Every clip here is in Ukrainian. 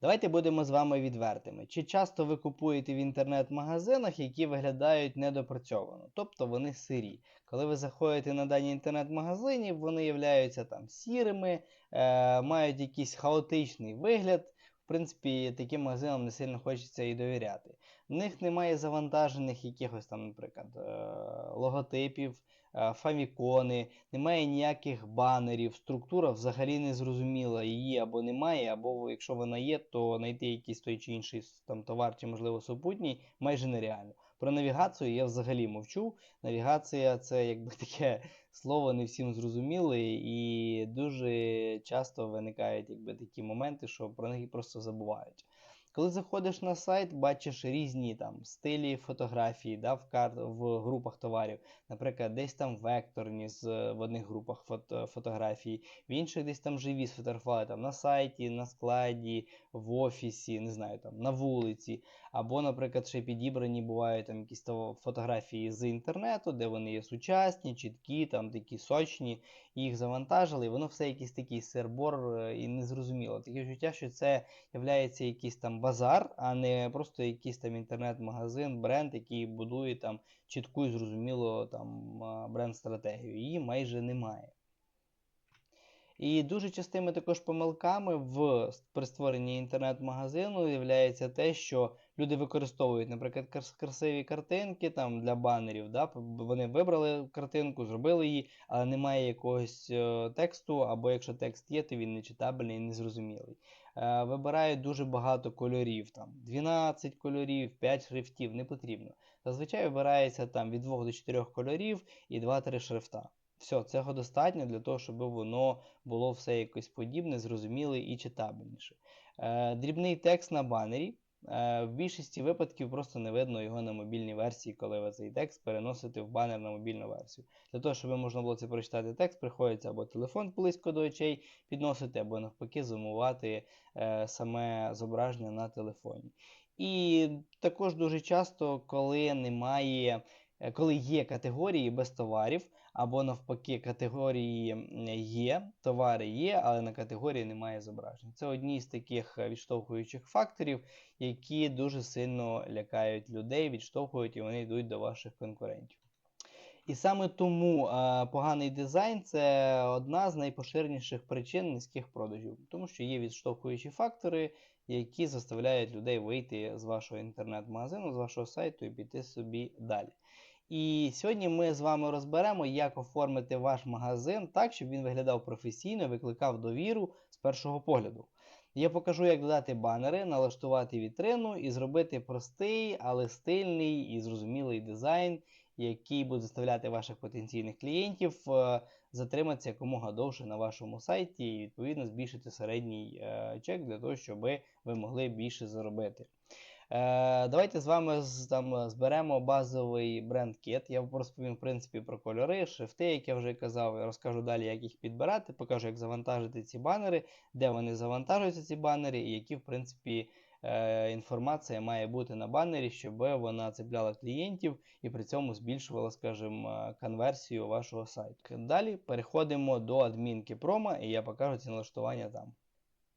Давайте будемо з вами відвертими. Чи часто ви купуєте в інтернет-магазинах, які виглядають недопрацьовано, тобто вони сирі. Коли ви заходите на дані інтернет-магазині, вони являються там сірими, е, мають якийсь хаотичний вигляд. В принципі, таким магазинам не сильно хочеться і довіряти. В них немає завантажених якихось там, наприклад, е, логотипів, фамікони, немає ніяких банерів, структура взагалі не зрозуміла, її або немає, або якщо вона є, то знайти якийсь той чи інший там, товар, чи, можливо, супутній, майже нереально. Про навігацію я взагалі мовчу. Навігація це якби таке слово не всім зрозуміле, і дуже часто виникають якби, такі моменти, що про них просто забувають. Коли заходиш на сайт, бачиш різні там стилі фотографії да, в кар... в групах товарів. Наприклад, десь там векторні з в одних групах фото... фотографії, в інших десь там живі сфотографували там на сайті, на складі, в офісі, не знаю, там на вулиці. Або, наприклад, ще підібрані бувають там якісь то фотографії з інтернету, де вони є сучасні, чіткі, там такі сочні, їх завантажили, і воно все якийсь такий сербор е, і незрозуміло. Таке відчуття, що це є якийсь там базар, а не просто якийсь там інтернет-магазин, бренд, який будує там чітку і зрозумілу там бренд-стратегію. Її майже немає. І дуже частими також помилками в при створенні інтернет-магазину є те, що люди використовують, наприклад, красиві картинки там для банерів. Да? Вони вибрали картинку, зробили її, але немає якогось е, тексту, або якщо текст є, то він не читабельний і незрозумілий. Е, вибирають дуже багато кольорів, там 12 кольорів, 5 шрифтів, не потрібно. Зазвичай вибирається там від 2 до 4 кольорів і 2-3 шрифта. Все, цього достатньо для того, щоб воно було все якось подібне, зрозуміле і читабельніше. Е, дрібний текст на банері. Е, в більшості випадків просто не видно його на мобільній версії, коли ви цей текст переносите в банер на мобільну версію. Для того, щоб можна було це прочитати текст, приходиться або телефон близько до очей підносити, або навпаки зумувати е, саме зображення на телефоні. І також дуже часто, коли немає. Коли є категорії без товарів, або навпаки, категорії є, товари є, але на категорії немає зображень. Це одні з таких е, відштовхуючих факторів, які дуже сильно лякають людей, відштовхують і вони йдуть до ваших конкурентів. І саме тому а, поганий дизайн це одна з найпоширеніших причин низьких продажів, тому що є відштовхуючі фактори, які заставляють людей вийти з вашого інтернет-магазину, з вашого сайту і піти собі далі. І сьогодні ми з вами розберемо, як оформити ваш магазин так, щоб він виглядав професійно викликав довіру з першого погляду. Я покажу, як додати банери, налаштувати вітрину і зробити простий, але стильний і зрозумілий дизайн, який буде заставляти ваших потенційних клієнтів е, затриматися якомога довше на вашому сайті і, відповідно, збільшити середній е, чек для того, щоб ви могли більше заробити. Е, Давайте з вами там зберемо базовий бренд-кит. Я розповім в принципі, про кольори, шрифти, як я вже казав. Я розкажу далі, як їх підбирати, покажу, як завантажити ці банери, де вони завантажуються, ці банери, і які, в принципі, е, інформація має бути на банері, щоб вона цепляла клієнтів і при цьому збільшувала, скажімо, конверсію вашого сайту. Далі переходимо до адмінки промо, і я покажу ці налаштування там.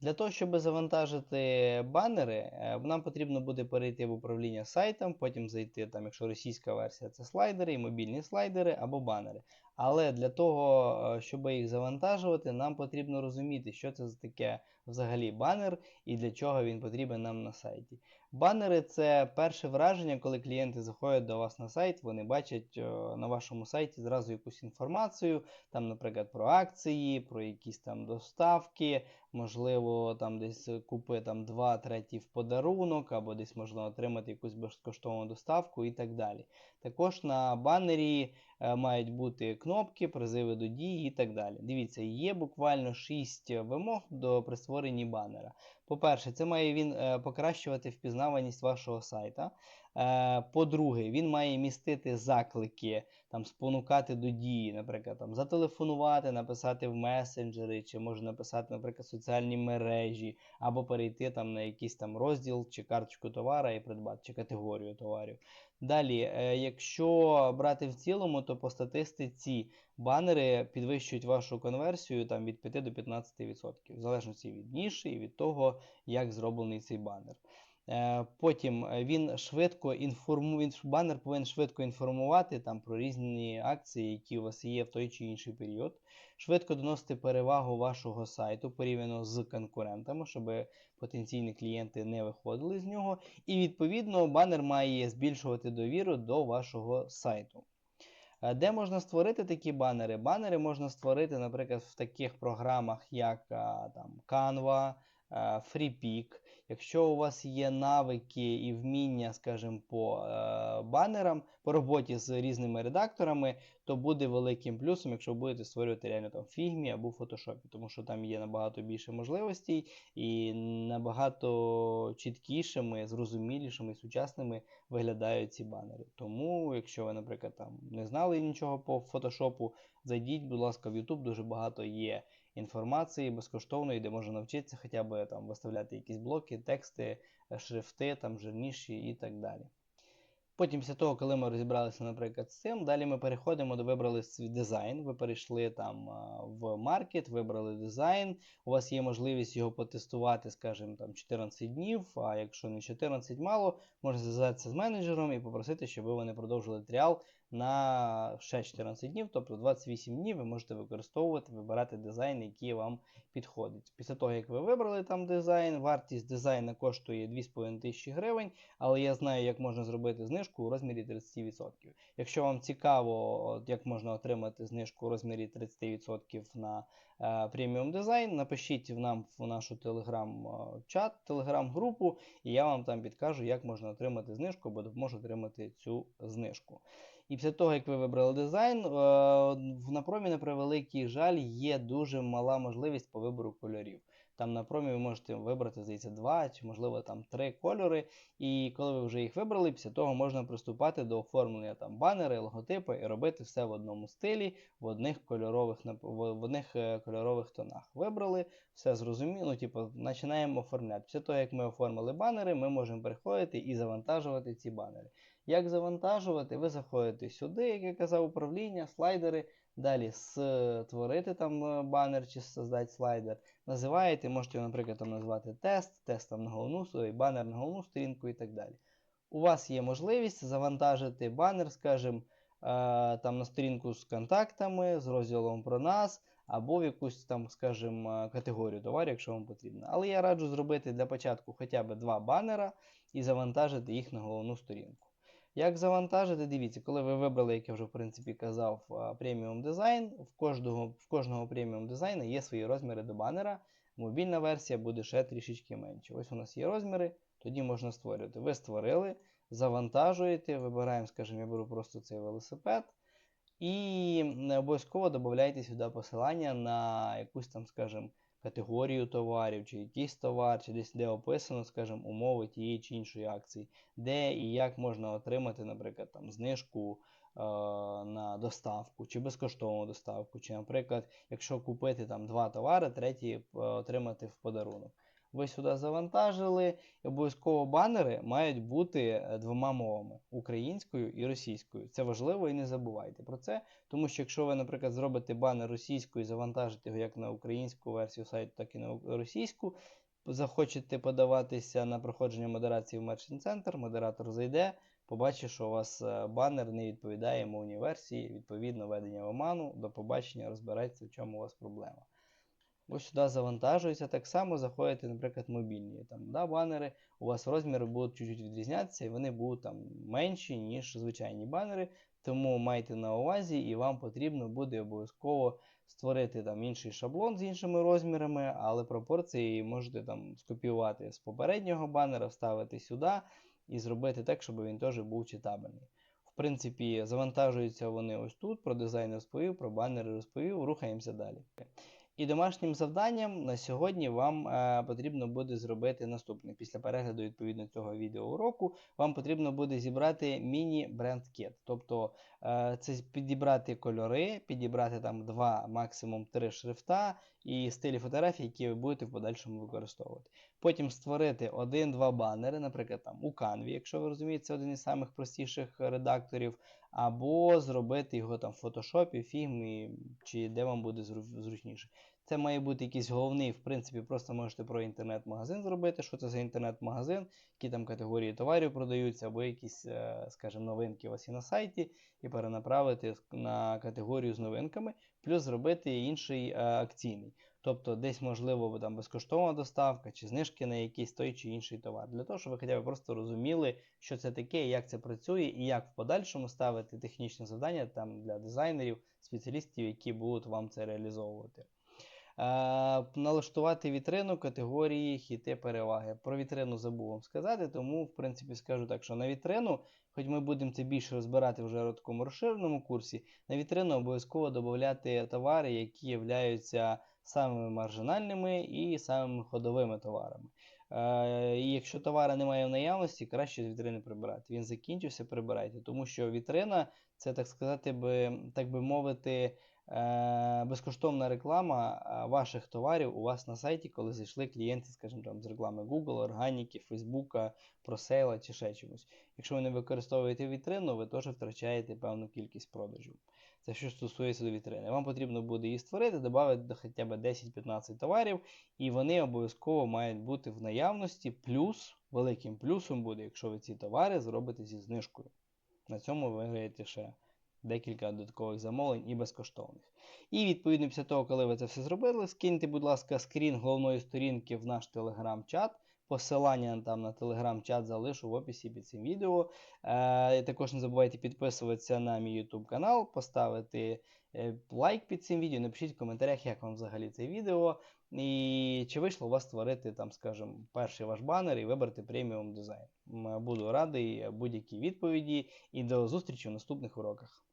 Для того, щоб завантажити банери, е, нам потрібно буде перейти в управління сайтом, потім зайти, там, якщо російська версія, це слайдери, мобільні слайдери або банери. Але для того, е, щоб їх завантажувати, нам потрібно розуміти, що це за таке взагалі банер і для чого він потрібен нам на сайті. Банери це перше враження, коли клієнти заходять до вас на сайт, вони бачать е, на вашому сайті зразу якусь інформацію, там, наприклад, про акції, про якісь там доставки, можливо, там десь купи там 2 треті в подарунок, або десь можна отримати якусь безкоштовну доставку і так далі. Також на банері мають бути кнопки, призиви до дії і так далі. Дивіться, є буквально 6 вимог до при створенні банера. По-перше, це має він е, покращувати впізнаваність вашого сайта. Е, по-друге, він має містити заклики там спонукати до дії, наприклад, там зателефонувати, написати в месенджери, чи може написати, наприклад, соціальні мережі, або перейти там на якийсь там розділ чи карточку товара і придбати, чи категорію товарів. Далі, е, якщо брати в цілому, то по статистиці банери підвищують вашу конверсію там, від 5 до 15%, в залежності від ніші і від того, як зроблений цей банер. Е, Потім е, він швидко інформує, банер повинен швидко інформувати там, про різні акції, які у вас є в той чи інший період, швидко доносити перевагу вашого сайту порівняно з конкурентами, щоб потенційні клієнти не виходили з нього. І відповідно банер має збільшувати довіру до вашого сайту. Е, Де можна створити такі банери? Банери можна створити, наприклад, в таких програмах, як там, Canva, FreePic. Якщо у вас є навики і вміння, скажімо, по е, банерам, по роботі з різними редакторами, то буде великим плюсом, якщо ви будете створювати реально там фігмі або фотошопі, тому що там є набагато більше можливостей і набагато чіткішими, зрозумілішими сучасними виглядають ці банери. Тому, якщо ви, наприклад, там не знали нічого по фотошопу, зайдіть, будь ласка, в YouTube, дуже багато є інформації безкоштовної, де можна навчитися хоча б там виставляти якісь блоки, тексти, шрифти, там жирніші і так далі. Потім, після того, коли ми розібралися, наприклад, з цим, далі ми переходимо до вибрали свій дизайн. Ви перейшли там в маркет, вибрали дизайн. У вас є можливість його потестувати, скажімо, там 14 днів. А якщо не 14 мало, можна зв'язатися з менеджером і попросити, щоб вони продовжили тріал на ще 14 днів, тобто 28 днів ви можете використовувати, вибирати дизайн, який вам підходить. Після того, як ви вибрали там дизайн, вартість дизайну коштує 2,5 тисячі гривень, але я знаю, як можна зробити знижку у розмірі 30%. Якщо вам цікаво, як можна отримати знижку у розмірі 30% на е, преміум дизайн, напишіть нам в нашу телеграм-чат, телеграм-групу, і я вам там підкажу, як можна отримати знижку, або допоможу отримати цю знижку. І після того, як ви вибрали дизайн, е, на промі, на превеликий жаль, є дуже мала можливість по вибору кольорів. Там на промі ви можете вибрати, здається, два чи, можливо, там три кольори. І коли ви вже їх вибрали, після того можна приступати до оформлення там банери, логотипи і робити все в одному стилі, в одних кольорових в одних е, кольорових тонах. Вибрали, все зрозуміло, типу, починаємо оформляти. Після того, як ми оформили банери, ми можемо переходити і завантажувати ці банери. Як завантажувати? Ви заходите сюди, як я казав, управління, слайдери. Далі створити там е, банер чи создати слайдер. Називаєте, можете, наприклад, там назвати тест, тест там на головну банер на головну сторінку і так далі. У вас є можливість завантажити банер, скажімо, там на сторінку з контактами, з розділом про нас, або в якусь там, скажімо, категорію товарів, якщо вам потрібно. Але я раджу зробити для початку хоча б два банера і завантажити їх на головну сторінку. Як завантажити, дивіться, коли ви вибрали, як я вже в принципі казав, преміум дизайн, в кожного в кожного преміум дизайну є свої розміри до банера. Мобільна версія буде ще трішечки менше. Ось у нас є розміри, тоді можна створювати. Ви створили, завантажуєте, вибираємо, скажімо, я беру просто цей велосипед. І не обов'язково додайте сюди посилання на якусь там, скажімо, категорію товарів, чи якийсь товар, чи десь де описано, скажімо, умови тієї чи іншої акції, де і як можна отримати, наприклад, там, знижку е, на доставку, чи безкоштовну доставку, чи, наприклад, якщо купити там два товари, третій е, отримати в подарунок. Ви сюди завантажили, обов'язково банери мають бути е, двома мовами українською і російською. Це важливо і не забувайте про це. Тому що якщо ви, наприклад, зробите банер російською і завантажите його як на українську версію сайту, так і на російську, захочете подаватися на проходження модерації в Merchant Center, модератор зайде, побачить, що у вас е, банер не відповідає мовній версії, відповідно ведення в оману, до побачення, розбирається, в чому у вас проблема. Ось сюди завантажується, так само заходите, наприклад, мобільні там, да, банери, у вас розміри будуть чуть-чуть відрізнятися, і вони будуть там менші, ніж звичайні банери. Тому майте на увазі, і вам потрібно буде обов'язково створити там інший шаблон з іншими розмірами, але пропорції можете там скопіювати з попереднього банера, вставити сюди і зробити так, щоб він теж був читабельний. В принципі, завантажуються вони ось тут. Про дизайн розповів, про банери розповів, рухаємося далі. І домашнім завданням на сьогодні вам е, потрібно буде зробити наступне. Після перегляду відповідно цього відеоуроку вам потрібно буде зібрати міні-бренд-кет. Тобто е, це підібрати кольори, підібрати там два, максимум три шрифта і стилі фотографій, які ви будете в подальшому використовувати. Потім створити один-два банери, наприклад, там у Canva, якщо ви розумієте, це один із самих простіших редакторів, або зробити його там в Photoshop, Figma, чи де вам буде зручніше. Це має бути якийсь головний, в принципі, просто можете про інтернет-магазин зробити. Що це за інтернет-магазин, які там категорії товарів продаються, або якісь, е, скажімо, новинки у вас є на сайті, і перенаправити на категорію з новинками, плюс зробити інший е, акційний. Тобто десь, можливо, там безкоштовна доставка чи знижки на якийсь той чи інший товар. Для того, щоб ви хоча б просто розуміли, що це таке, як це працює, і як в подальшому ставити технічне завдання там для дизайнерів, спеціалістів, які будуть вам це реалізовувати. Е, налаштувати вітрину категорії хіти переваги. Про вітрину забув вам сказати, тому в принципі скажу так, що на вітрину, хоч ми будемо це більше розбирати вже в такому розширеному курсі, на вітрину обов'язково додати товари, які являються самими маржинальними і самими ходовими товарами. Е, і якщо товара немає в наявності, краще з вітрини прибирати. Він закінчився, прибирайте, тому що вітрина це так сказати, би, так би мовити, безкоштовна реклама е, ваших товарів у вас на сайті, коли зайшли клієнти, скажімо там, з реклами Google, органіки, Фейсбука, просейла чи ще чомусь. Якщо ви не використовуєте вітрину, ви теж втрачаєте певну кількість продажів. Це що стосується до вітрини. Вам потрібно буде її створити, додати до хоча б 10-15 товарів, і вони обов'язково мають бути в наявності. Плюс, великим плюсом буде, якщо ви ці товари зробите зі знижкою. На цьому ви виграєте ще декілька додаткових замовлень і безкоштовних. І відповідно після того, коли ви це все зробили, скиньте, будь ласка, скрін головної сторінки в наш телеграм-чат. Посилання там на телеграм-чат залишу в описі під цим відео. Е, також не забувайте підписуватися на мій YouTube канал, поставити е, лайк під цим відео, напишіть в коментарях, як вам взагалі це відео. І чи вийшло у вас створити, там, скажімо, перший ваш банер і вибрати преміум дизайн. Буду радий будь-якій відповіді і до зустрічі в наступних уроках.